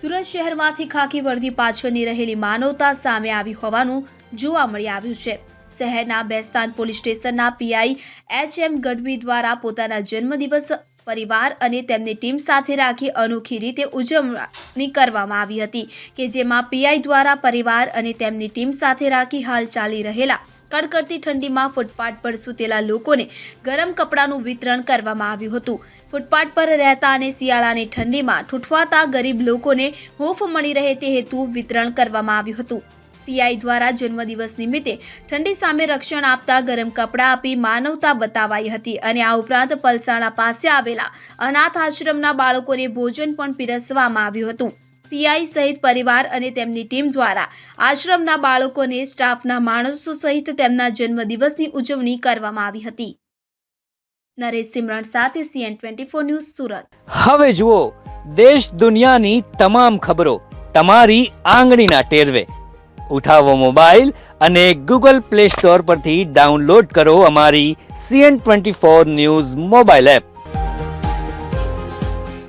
સુરત શહેરમાંથી ખાકી વર્દી પાછળની રહેલી માનવતા સામે આવી હોવાનું જોવા મળી આવ્યું છે. શહેરના બેસ્તાન પોલીસ સ્ટેશનના પીઆઈ એચ એમ ગઢવી દ્વારા પોતાના જન્મદિવસ પરિવાર અને તેમની ટીમ સાથે રાખી અનોખી રીતે ઉજવણી કરવામાં આવી હતી કે જેમાં પીઆઈ દ્વારા પરિવાર અને તેમની ટીમ સાથે રાખી હાલ ચાલી રહેલા કડકડતી ઠંડીમાં ફૂટપાથ પર સૂતેલા લોકોને ગરમ કપડાનું વિતરણ કરવામાં આવ્યું હતું. ફૂટપાથ પર રહેતા અને શિયાળાની ઠંડીમાં ઠૂઠવાતા ગરીબ લોકોને હૂંફ મળી રહે તે હેતુ વિતરણ કરવામાં આવ્યું હતું. પીઆઈ દ્વારા જન્મદિવસ નિમિત્તે ઠંડી સામે રક્ષણ આપતા ગરમ કપડાં આપી માનવતા બતાવાઈ હતી અને આ ઉપરાંત પલસાણા પાસે આવેલા અનાથ આશ્રમના બાળકોને ભોજન પણ પીરસવામાં આવ્યું હતું. પીઆઈ સહિત પરિવાર અને તેમની ટીમ દ્વારા આશ્રમના બાળકોને સ્ટાફના માણસો સહિત તેમના જન્મદિવસની ઉજવણી કરવામાં આવી હતી. નરેશ સિમરણ સાથે CN twenty four news Surat. હવે જુઓ, દેશ દુનિયાની તમામ ખબરો તમારી આંગળીના ટેરવે. ઉઠાવો મોબાઈલ અને ગૂગલ પ્લે સ્ટોર પરથી ડાઉનલોડ કરો અમારી CN twenty four news mobile app.